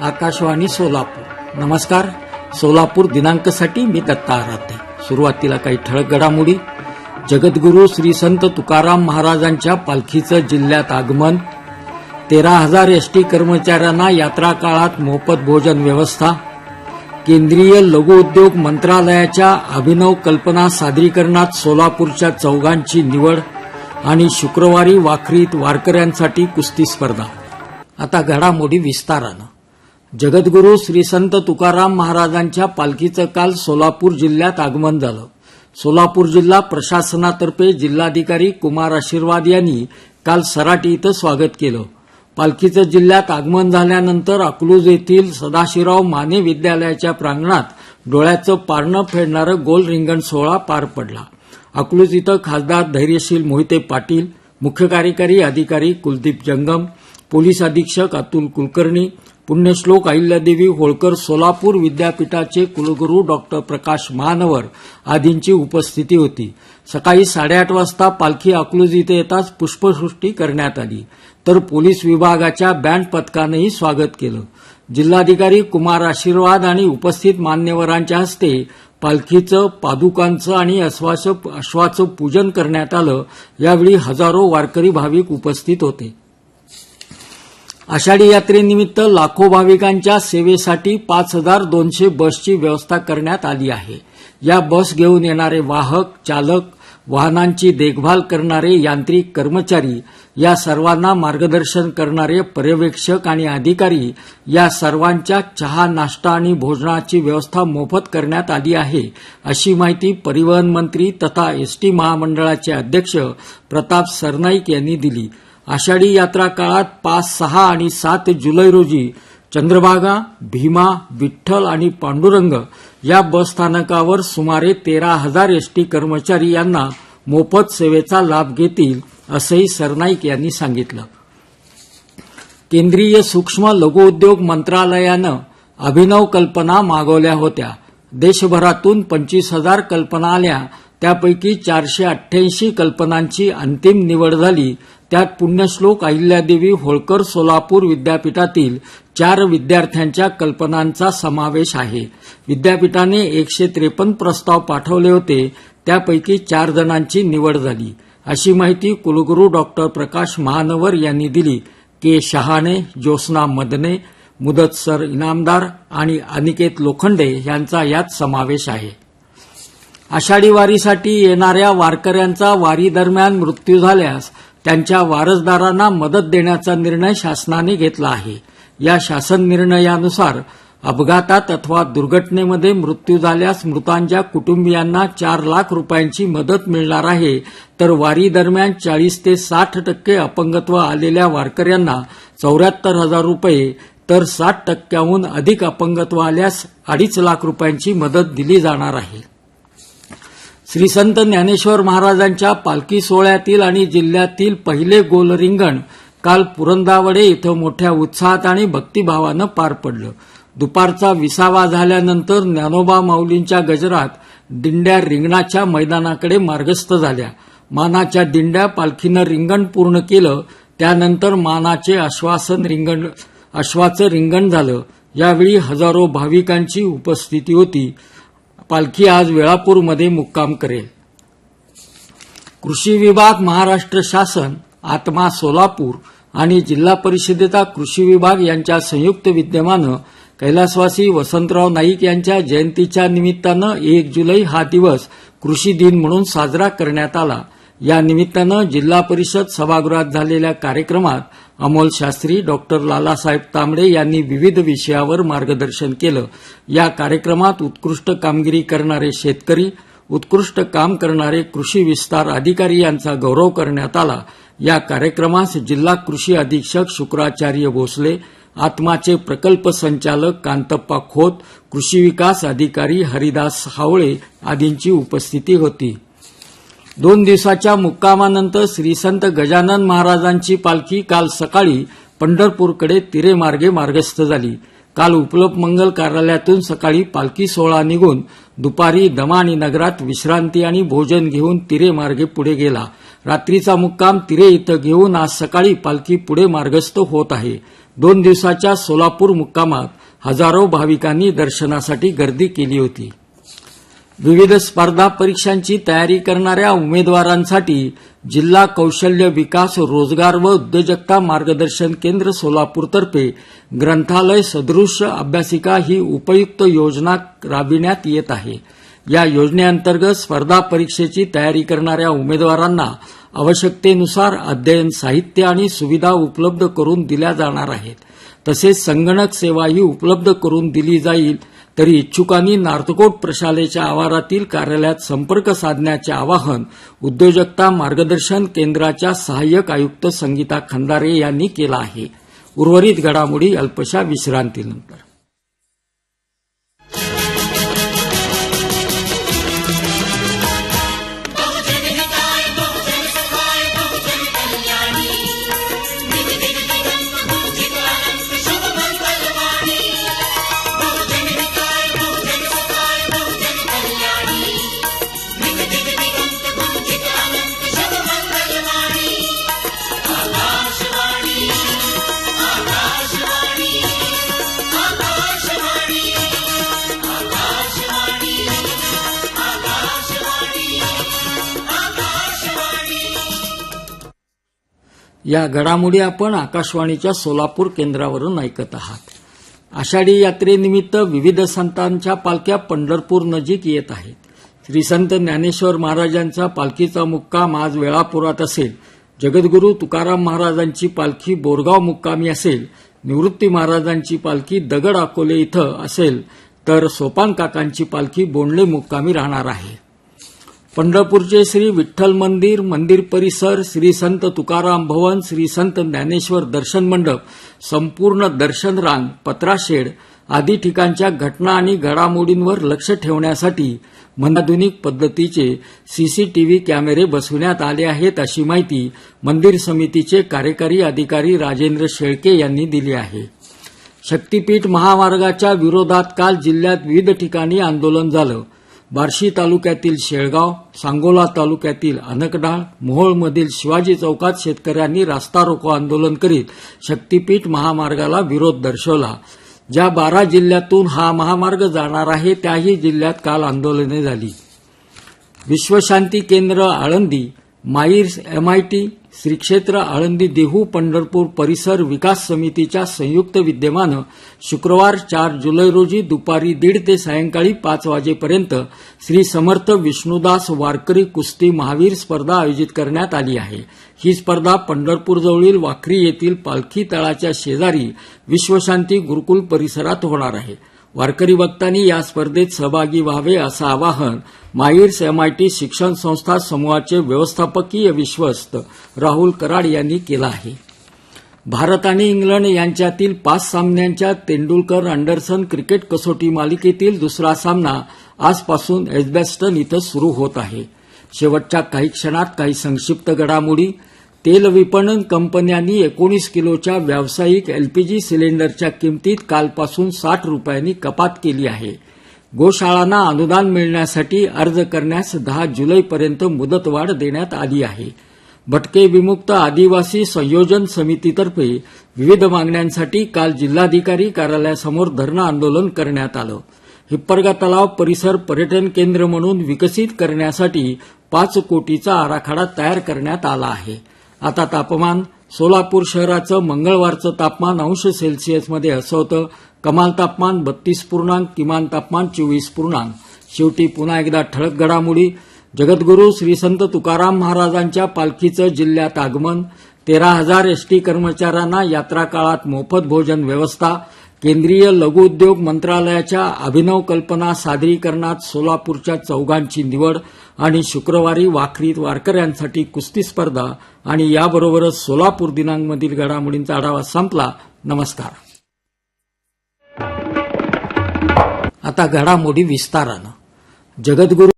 आकाशवाणी सोलापूर. नमस्कार. सोलापूर दिनांकसाठी मी दत्ता आराध्य. सुरुवातीला काही ठळक घडामोडी. जगद्गुरू श्री संत तुकाराम महाराजांच्या पालखीचं जिल्ह्यात आगमन. तेरा हजार एसटी कर्मचाऱ्यांना यात्रा काळात मोफत भोजन व्यवस्था. केंद्रीय लघु उद्योग मंत्रालयाच्या अभिनव कल्पना सादरीकरणात सोलापूरच्या चौघांची निवड आणि शुक्रवारी वाखरीत वारकऱ्यांसाठी कुस्ती स्पर्धा. आता घडामोडी विस्तारानं. जगद्गुरू श्री संत तुकाराम महाराजांच्या पालखीचं काल सोलापूर जिल्ह्यात आगमन झालं. सोलापूर जिल्हा प्रशासनातर्फे जिल्हाधिकारी कुमार आशीर्वाद यांनी काल सराटी इथं स्वागत केलं. पालखीचं जिल्ह्यात आगमन झाल्यानंतर अकलूज येथील सदाशिवराव माने विद्यालयाच्या प्रांगणात डोळ्याचं पारणं फेडणारं गोल रिंगण सोहळा पार पडला. अकलूज इथं खासदार धैर्यशील मोहिते पाटील मुख्य कार्यकारी अधिकारी कुलदीप जंगम पोलीस अधीक्षक अतुल कुलकर्णी पुण्यश्लोक अहिल्यादेवी होळकर सोलापूर विद्यापीठाचे कुलगुरू डॉक्टर प्रकाश महानवर आदींची उपस्थिती होती. सकाळी साडेआठ वाजता पालखी अकलूज इथे येताच पुष्पसृष्टी करण्यात आली. तर पोलीस विभागाच्या बँड पथकानंही स्वागत केलं. जिल्हाधिकारी कुमार आशीर्वाद आणि उपस्थित मान्यवरांच्या हस्ते पालखीचं पादुकांचं आणि अश्वाचं पूजन करण्यात आलं. यावेळी हजारो वारकरी भाविक उपस्थित होते. आषाढी यात्रेनिमित्त लाखो भाविकांच्या सेवेसाठी पाच हजार दोनशे बसची व्यवस्था करण्यात आली आहे. या बस घेऊन येणारे वाहक चालक वाहनांची देखभाल करणारे यांत्रिक कर्मचारी या सर्वांना मार्गदर्शन करणारे पर्यवेक्षक आणि अधिकारी या सर्वांच्या चहा नाश्ता आणि भोजनाची व्यवस्था मोफत करण्यात आली आहे अशी माहिती परिवहन मंत्री तथा एसटी महामंडळाचे अध्यक्ष प्रताप सरनाईक यांनी दिली. आषाढी यात्रा काळात पाच सहा आणि सात जुलै रोजी चंद्रभागा भीमा विठ्ठल आणि पांडुरंग या बसस्थानकावर सुमारे तेरा हजार एसटी कर्मचारी यांना मोफत सेवेचा लाभ घेतील असंही सरनाईक यांनी सांगितलं. केंद्रीय सूक्ष्म लघु उद्योग मंत्रालयानं अभिनव कल्पना मागवल्या होत्या. देशभरातून पंचवीस हजार कल्पना आल्या. त्यापैकी चारशे अठ्ठ्याऐंशी कल्पनांची अंतिम निवड झाली. त्यात पुण्यश्लोक अहिल्यादेवी होळकर सोलापूर विद्यापीठातील चार विद्यार्थ्यांच्या कल्पनांचा समावेश आहे. विद्यापीठाने एकशे त्रेपन्न प्रस्ताव पाठवले होते. त्यापैकी चार जणांची निवड झाली. अशी माहिती कुलगुरू डॉक्टर प्रकाश महानवर यांनी दिली. के शहाणे ज्योत्स्ना मदने मुदतसर इनामदार आणि अनिकेत लोखंडे यांचा यात समावेश आहे. आषाढी वारीसाठी येणाऱ्या वारकऱ्यांचा वारीदरम्यान मृत्यू झाल्यास त्यांच्या वारसदारांना मदत देण्याचा निर्णय शासनाने घेतला आहे. या शासन निर्णयानुसार अपघातात अथवा दुर्घटनेमध्ये मृत्यू झाल्यास मृतांच्या कुटुंबियांना चार लाख रुपयांची मदत मिळणार आहे. तर वारी दरम्यान चाळीस ते साठ टक्के अपंगत्व आलेल्या वारकऱ्यांना चौऱ्याहत्तर हजार रुपये तर साठ टक्क्याहून अधिक अपंगत्व आल्यास अडीच लाख रुपयांची मदत दिली जाणार आहे. श्री संत ज्ञानेश्वर महाराजांच्या पालखी सोहळ्यातील आणि जिल्ह्यातील पहिले गोलरिंगण काल पुरंदावडे इथं मोठ्या उत्साहात आणि भक्तिभावानं पार पडलं. दुपारचा विसावा झाल्यानंतर ज्ञानोबा माऊलींच्या गजरात दिंड्या रिंगणाच्या मैदानाकडे मार्गस्थ झाल्या. मानाच्या दिंड्या पालखीनं रिंगण पूर्ण केलं. त्यानंतर मानाचे आश्वासन रिंगण आश्वाचं रिंगण झालं. यावेळी हजारो भाविकांची उपस्थिती होती. पालखी आज वेळापूरमध्ये मुक्काम करेल. कृषी विभाग महाराष्ट्र शासन आत्मा सोलापूर आणि जिल्हा परिषदेचा कृषी विभाग यांच्या संयुक्त विद्यमानं कैलासवासी वसंतराव नाईक यांच्या जयंतीच्या निमित्तानं एक जुलै हा दिवस कृषी दिन म्हणून साजरा करण्यात आला. या निमित्तानं जिल्हा परिषद सभागृहात झालेल्या कार्यक्रमात अमोल शास्त्री डॉक्टर लालासाहेब तांबडे यांनी विविध विषयावर मार्गदर्शन केलं. या कार्यक्रमात उत्कृष्ट कामगिरी करणारे शेतकरी उत्कृष्ट काम करणारे कृषी विस्तार अधिकारी यांचा गौरव करण्यात आला. या कार्यक्रमास जिल्हा कृषी अधीक्षक शुक्राचार्य भोसले आत्माचे प्रकल्प संचालक कांतप्पा खोत कृषी विकास अधिकारी हरिदास हावळे आदींची उपस्थिती होती. दोन दिवसाच्या मुक्कामानंतर श्री संत गजानन महाराजांची पालखी काल सकाळी पंढरपूरकडे तिरेमार्गे मार्गस्थ झाली. काल उपलब्ध मंगल कार्यालयातून सकाळी पालखी सोहळा निघून दुपारी दमाणी नगरात विश्रांती आणि भोजन घेऊन तिरे मार्गे पुढे गेला. रात्रीचा मुक्काम तिरे इथं घेऊन आज सकाळी पालखी पुढे मार्गस्थ होत आहे. दोन दिवसाच्या सोलापूर मुक्कामात हजारो भाविकांनी दर्शनासाठी गर्दी केली होती. विविध स्पर्धा परीक्षांची तयारी करणाऱ्या उमेदवारांसाठी जिल्हा कौशल्य विकास रोजगार व उद्योजकता मार्गदर्शन केंद्र सोलापूरतर्फे ग्रंथालय सदृश अभ्यासिका ही उपयुक्त योजना राबविण्यात येत आहे. या योजनेअंतर्गत स्पर्धा परीक्षेची तयारी करणाऱ्या उमेदवारांना आवश्यकतेनुसार अध्ययन साहित्य आणि सुविधा उपलब्ध करून दिल्या जाणार आहेत. तसेच संगणक सेवाही उपलब्ध करून दिली जाईल तरी इच्छुकांनी नार्तकोट प्रशालेच्या आवारातील कार्यालयात संपर्क साधण्याचे आवाहन उद्योजकता मार्गदर्शन केंद्राच्या सहाय्यक आयुक्त संगीता खंदारे यांनी केलं आहे. उर्वरित घडामोडी अल्पशा विश्रांतीनंतर. या घडामोडी आपण आकाशवाणीच्या सोलापूर केंद्रावरून ऐकत आहात. आषाढी यात्रेनिमित्त विविध संतांच्या पालख्या पंढरपूर नजीक येत आहेत. श्री संत ज्ञानेश्वर महाराजांचा पालखीचा मुक्काम आज वेळापुरात असेल. जगद्गुरू तुकाराम महाराजांची पालखी बोरगाव मुक्कामी असेल. निवृत्ती महाराजांची पालखी दगड अकोले इथं असेल. तर सोपान काकांची पालखी बोंडले मुक्कामी राहणार आहे. पंढरपूरचे श्री विठ्ठल मंदिर मंदिर परिसर श्री संत तुकाराम भवन श्री संत ज्ञानेश्वर दर्शन मंडप संपूर्ण दर्शन रांग पत्राशेड आदी ठिकाणच्या घटना आणि घडामोडींवर लक्ष ठेवण्यासाठी मनाधुनिक पद्धतीचे सीसीटीव्ही कॅमेरे बसविण्यात आले आहेत अशी माहिती मंदिर समितीचे कार्यकारी अधिकारी राजेंद्र शेळके यांनी दिली आहे. शक्तीपीठ महामार्गाच्या विरोधात काल जिल्ह्यात विविध ठिकाणी आंदोलन झालं. बार्शी तालुक्यातील शेळगाव सांगोला तालुक्यातील अनकडाळ मोहोळमधील शिवाजी चौकात शेतकऱ्यांनी रास्ता रोको आंदोलन करीत शक्तीपीठ महामार्गाला विरोध दर्शवला. ज्या बारा जिल्ह्यातून हा महामार्ग जाणार आहे त्याही जिल्ह्यात काल आंदोलने झाली. विश्वशांती केंद्र आळंदी माईर्स एमआयटी श्री क्षेत्र आळंदी देहू पंढरपूर परिसर विकास समितीच्या संयुक्त विद्यमानं शुक्रवार चार जुलै रोजी दुपारी दीड ते सायंकाळी पाच वाजेपर्यंत श्री समर्थ विष्णुदास वारकरी कुस्ती महावीर स्पर्धा आयोजित करण्यात आली आहे. ही स्पर्धा पंढरपूरजवळील वाखरी येथील पालखी तळाच्या शेजारी विश्वशांती गुरुकुल परिसरात होणार आहे. वारकरी वक्तांनी या स्पर्धेत सहभागी व्हावे असं आवाहन माईर्स एमआयटी शिक्षण संस्था समूहाचे व्यवस्थापकीय विश्वस्त राहुल कराड यांनी केलं आहे. भारत आणि इंग्लंड यांच्यातील पाच सामन्यांच्या तेंडुलकर अँडरसन क्रिकेट कसोटी मालिकेतील दुसरा सामना आजपासून एजबॅस्टन इथं सुरू होत आहे. शेवटच्या काही क्षणात काही संक्षिप्त घडामोडी तेल विपणन कंपन्यांनी एकोणीस किलोच्या व्यावसायिक एलपीजी सिलेंडरच्या किमतीत कालपासून साठ रुपयांनी कपात केली आहे. गोशाळांना अनुदान मिळण्यासाठी अर्ज करण्यास दहा जुलैपर्यंत मुदतवाढ देण्यात आली आहे. भटके विमुक्त आदिवासी संयोजन समितीतर्फे विविध मागण्यांसाठी काल जिल्हाधिकारी कार्यालयासमोर धरणं आंदोलन करण्यात आलं. हिप्परगा तलाव परिसर पर्यटन केंद्र म्हणून विकसित करण्यासाठी पाच कोटीचा आराखडा तयार करण्यात आला आहे. आता तापमान सोलापूर शहराचं मंगळवारचं तापमान अंश सेल्सिअसमध्ये असं होतं. कमाल तापमान बत्तीस पूर्णांक किमान तापमान चोवीस पूर्णांक. शेवटी पुन्हा एकदा ठळक घडामोडी. जगद्गुरू श्री संत तुकाराम महाराजांच्या पालखीचं जिल्ह्यात आगमन. तेरा हजार एसटी कर्मचाऱ्यांना यात्रा काळात मोफत भोजन व्यवस्था. केंद्रीय लघुउद्योग मंत्रालयाच्या अभिनव कल्पना सादरीकरणात सोलापूरच्या चौघांची निवड आणि शुक्रवारी वाखरीत वारकऱ्यांसाठी कुस्ती स्पर्धा आणि याबरोबरच सोलापूर दिनांकमधील घडामोडींचा आढावा संपला. नमस्कार. आता घडामोडी विस्तारानं. जगद्गुरू